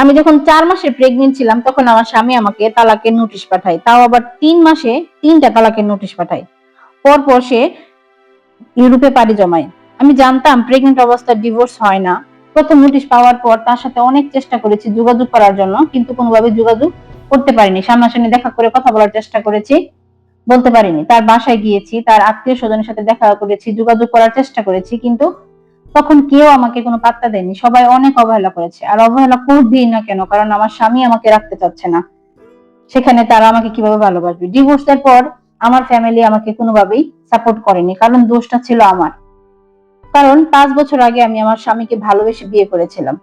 আমি যখন চার মাসে প্রেগনেন্ট ছিলাম, তখন আমার স্বামী আমাকে তালাকের নোটিশ পাঠায়। তাও আবার তিন মাসে তিনটা তালাকের নোটিশ পাঠায়। পরপর সে ইউরোপে পাড়ি জমায়। আমি জানতাম প্রেগনেন্ট অবস্থায় ডিভোর্স হয় না। প্রথম নোটিশ পাওয়ার পর তার সাথে অনেক চেষ্টা করেছি যোগাযোগ করার জন্য, কিন্তু কোনোভাবে যোগাযোগ করতে পারিনি। সামনাসামনি দেখা করে কথা বলার চেষ্টা করেছি, বলতে পারিনি। তার বাসায় গিয়েছি, তার আত্মীয় স্বজনের সাথে দেখা করেছি, যোগাযোগ করার চেষ্টা করেছি, কিন্তু তখন কেউ আমাকে কোনো পাত্তা দেয়নি। সবাই অনেক অবহেলা করেছে। আর অবহেলা করবেই না কেন? কারণ আমার স্বামী আমাকে রাখতে চাচ্ছে না। সেখানে তারা আমাকে কীভাবে ভালোবাসবে? ডিভোর্সের পর আমার ফ্যামিলি আমাকে কোনোভাবেই সাপোর্ট করেনি। কারণ দোষটা ছিল আমার। কারণ পাঁচ বছর আগে আমি আমার স্বামীকে ভালোবেসে বিয়ে করেছিলাম।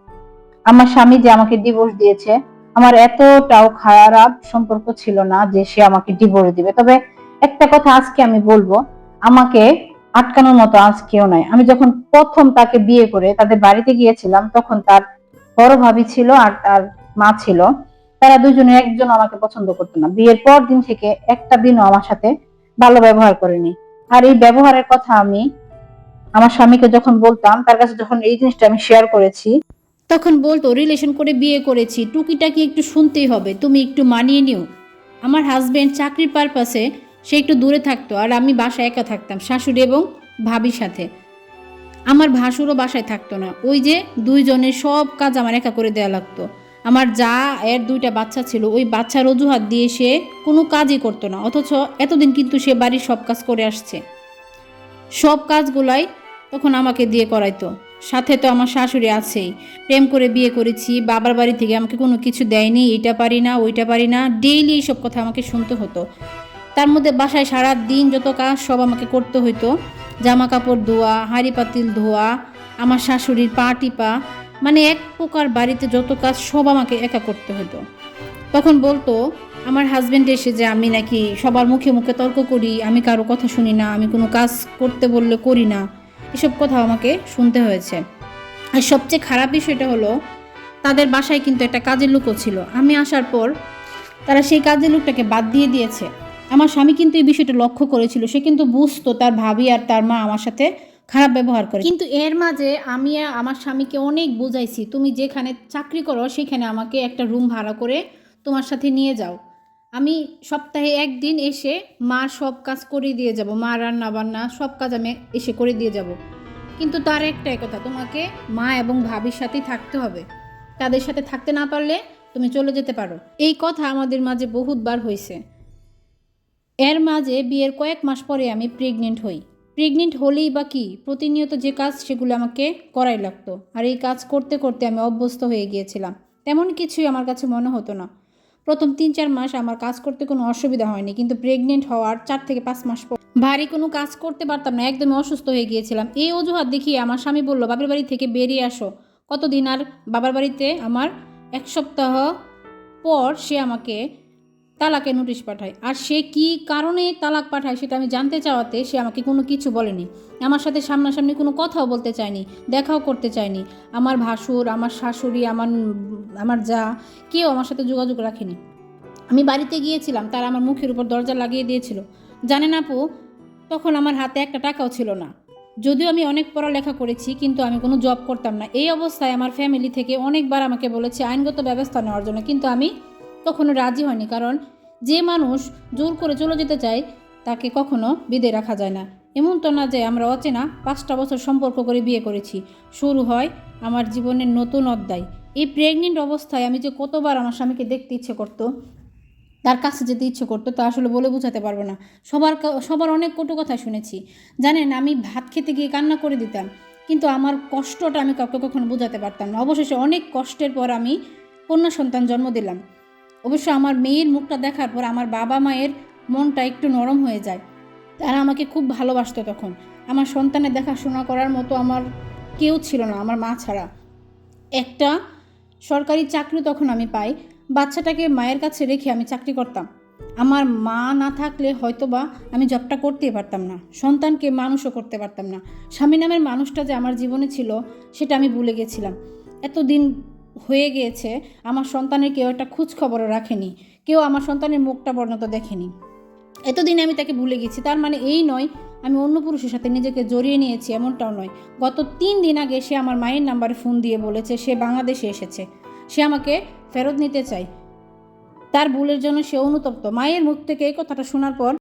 আমার স্বামী যে আমাকে ডিভোর্স দিয়েছে, আমার এতটাও খারাপ সম্পর্ক ছিল না যে সে আমাকে ডিভোর্স দিবে। তবে একটা কথা আজকে আমি বলব। আমাকে আটকানোর মতো আজ কেউ নাই। আমি যখন প্রথম তাকে বিয়ে করে তাদের বাড়িতে গিয়েছিলাম, তখন তার বড় ভাবি ছিল আর তার মা ছিল। তারা দুজনে একজন আমাকে পছন্দ করতো না। বিয়ের পর দিন থেকে একটা দিনও আমার সাথে ভালো ব্যবহার করেনি। আর এই ব্যবহারের কথা আমি আমার স্বামীকে যখন বলতাম, তার কাছে যখন এই জিনিসটা আমি শেয়ার করেছি, তখন বলতো, রিলেশন করে বিয়ে করেছি। টুকিটাকি একটু শুনতেই হবে। তুমি একটু মানিয়ে নিও। আমার হাজবেন্ড চাকরির পারপাসে সে একটু দূরে থাকতো আর আমি বাসায় একা থাকতাম, শাশুড়ি এবং ভাবির সাথে। আমার ভাসুরও বাসায় থাকতো না। ওই যে দুইজনের সব কাজ আমার একা করে দেওয়া লাগতো। আমার যা, এর দুইটা বাচ্চা ছিল, ওই বাচ্চার অজুহাত দিয়ে সে কোনো কাজই করতো না। অথচ এতদিন কিন্তু সে বাড়ির সব কাজ করে আসছে। সব কাজগুলাই তখন আমাকে দিয়ে করাইতো। সাথে তো আমার শাশুড়ি আছেই। প্রেম করে বিয়ে করেছি, বাবার বাড়ি থেকে আমাকে কোনো কিছু দেয়নি, এটা পারি না, ওইটা পারি না। ডেইলি এইসব কথা আমাকে শুনতে হতো। তার মধ্যে বাসায় সারা দিন যত কাজ সব আমাকে করতে হতো জামা কাপড় ধোয়া, হাঁড়ি পাতিল ধোয়া, আমার শাশুড়ির পা টিপা মানে এক প্রকার বাড়িতে যত কাজ সব আমাকে একা করতে হতো তখন বলতো, আমার হাজব্যান্ড এসে যে আমি নাকি সবার মুখে মুখে তর্ক করি, আমি কারও কথা শুনি না, আমি কোনো কাজ করতে বললে করি না। এসব কথা আমাকে শুনতে হয়েছে। আর সবচেয়ে খারাপ বিষয়টা হলো, তাদের বাসায় কিন্তু একটা কাজের লোকও ছিল। আমি আসার পর তারা সেই কাজের লোকটাকে বাদ দিয়ে দিয়েছে। আমার স্বামী কিন্তু এই বিষয়টা লক্ষ্য করেছিল। সে কিন্তু বুঝতো তার ভাবি আর তার মা আমার সাথে খারাপ ব্যবহার করে। কিন্তু এর মাঝে আমি আমার স্বামীকে অনেক বুঝাইছি, তুমি যেখানে চাকরি করো সেখানে আমাকে একটা রুম ভাড়া করে তোমার সাথে নিয়ে যাও। আমি সপ্তাহে একদিন এসে মার সব কাজ করে দিয়ে যাব, মা রান্না বান্না সব কাজ আমি এসে করে দিয়ে যাব। কিন্তু তার একটাই কথা, তোমাকে মা এবং ভাবির সাথেই থাকতে হবে। তাদের সাথে থাকতে না পারলে তুমি চলে যেতে পারো। এই কথা আমাদের মাঝে বহুতবার হয়েছে এর মাঝে বিয়ের কয়েক মাস পরে আমি প্রেগনেন্ট হই। প্রেগনেন্ট হলেই বা কি? প্রতিনিয়ত যে কাজ সেগুলো আমাকে করাই লাগতো। আর এই কাজ করতে করতে আমি অভ্যস্ত হয়ে গিয়েছিলাম। তেমন কিছুই আমার কাছে মনে হতো না। প্রথম তিন চার মাস আমার কাজ করতে কোনো অসুবিধা হয়নি। কিন্তু প্রেগনেন্ট হওয়ার চার থেকে পাঁচ মাস পর ভারী কোনো কাজ করতে পারতাম না। একদমই অসুস্থ হয়ে গিয়েছিলাম। এই অজুহাত দেখিয়ে আমার স্বামী বলল বাবার বাড়ি থেকে বেরিয়ে আসো। কতদিন আর বাবার বাড়িতে? আমার এক সপ্তাহ পর সে আমাকে তালাকের নোটিশ পাঠায়। আর সে কি কারণে তালাক পাঠায় সেটা আমি জানতে চাওয়াতে সে আমাকে কোনো কিছু বলেনি। আমার সাথে সামনাসামনি কোনো কথাও বলতে চায়নি, দেখাও করতে চায়নি। আমার ভাসুর, আমার শাশুড়ি, আমার আমার যা, কেউ আমার সাথে যোগাযোগ রাখেনি। আমি বাড়িতে গিয়েছিলাম, তারা আমার মুখের উপর দরজা লাগিয়ে দিয়েছিল। জানেন আপু, তখন আমার হাতে একটা টাকাও ছিল না। যদিও আমি অনেক পড়ালেখা করেছি, কিন্তু আমি কোনো জব করতাম না। এই অবস্থায় আমার ফ্যামিলি থেকে অনেকবার আমাকে বলেছে, আইনগত ব্যবস্থা নেওয়ার জন্য। কিন্তু আমি কখনো রাজি হয়নি, কারণ যে মানুষ জোর করে চলে যেতে চায়, তাকে কখনো বিদে রাখা যায় না। এমন তো না যে আমরা অচেনা, পাঁচটা বছর সম্পর্ক করে বিয়ে করেছি। শুরু হয় আমার জীবনের নতুন অধ্যায়। এই প্রেগনেন্ট অবস্থায় আমি যে কতবার আমার স্বামীকে দেখতে ইচ্ছে করতো, তার কাছে যেতে ইচ্ছে করতো, তা আসলে বলে বোঝাতে পারব না। সবার সবার অনেক কটু কথা শুনেছি। জানেন, আমি ভাত খেতে গিয়ে কান্না করে দিতাম, কিন্তু আমার কষ্টটা আমি কাউকে কখনো বোঝাতে পারতাম না। অবশেষে অনেক কষ্টের পর আমি কন্যা সন্তান জন্ম দিলাম। অবশ্য আমার মেয়ের মুখটা দেখার পর আমার বাবা মায়ের মনটা একটু নরম হয়ে যায়। তারা আমাকে খুব ভালোবাসত তখন। আমার সন্তানের দেখাশোনা করার মতো আমার কেউ ছিল না, আমার মা ছাড়া। একটা সরকারি চাকরি তখন আমি পাই। বাচ্চাটাকে মায়ের কাছে রেখে আমি চাকরি করতাম। আমার মা না থাকলে হয়তোবা আমি জবটা করতেই পারতাম না। সন্তানকে মানুষও করতে পারতাম না। স্বামী নামের মানুষটা যে আমার জীবনে ছিল, সেটা আমি ভুলে গেছিলাম। এতদিন হয়ে গিয়েছে, আমার সন্তানের কেউ একটা খোঁজ খবরও রাখেনি, কেউ আমার সন্তানের মুখটা পর্যন্ত দেখেনি। এতদিন আমি তাকে ভুলে গেছি, তার মানে এই নয়, আমি অন্য পুরুষের সাথে নিজেকে জড়িয়ে নিয়েছি, এমনটাও নয়। গত তিন দিন আগে সে আমার মায়ের নাম্বারে ফোন দিয়ে বলেছে, সে বাংলাদেশে এসেছে, সে আমাকে ফেরত নিতে চায়। তার ভুলের জন্য সে অনুতপ্ত। মায়ের মুখ থেকে এই কথাটা শোনার পর